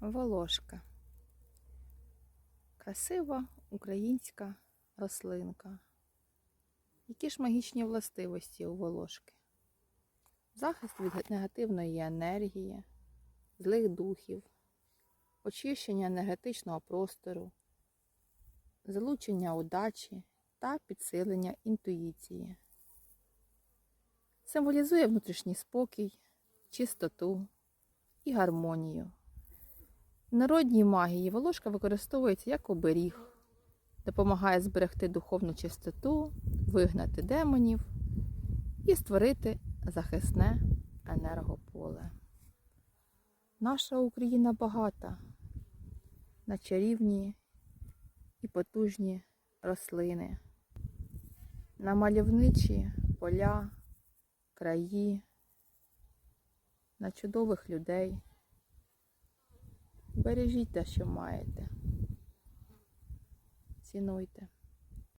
Волошка. Красива українська рослинка. Які ж магічні властивості у волошки? Захист від негативної енергії, злих духів, очищення енергетичного простору, залучення удачі та підсилення інтуїції. Символізує внутрішній спокій, чистоту і гармонію. Народній магії волошка використовується як оберіг, допомагає зберегти духовну чистоту, вигнати демонів і створити захисне енергополе. Наша Україна багата на чарівні і потужні рослини, на мальовничі поля, краї, на чудових людей. Бережіть те, що маєте. Цінуйте.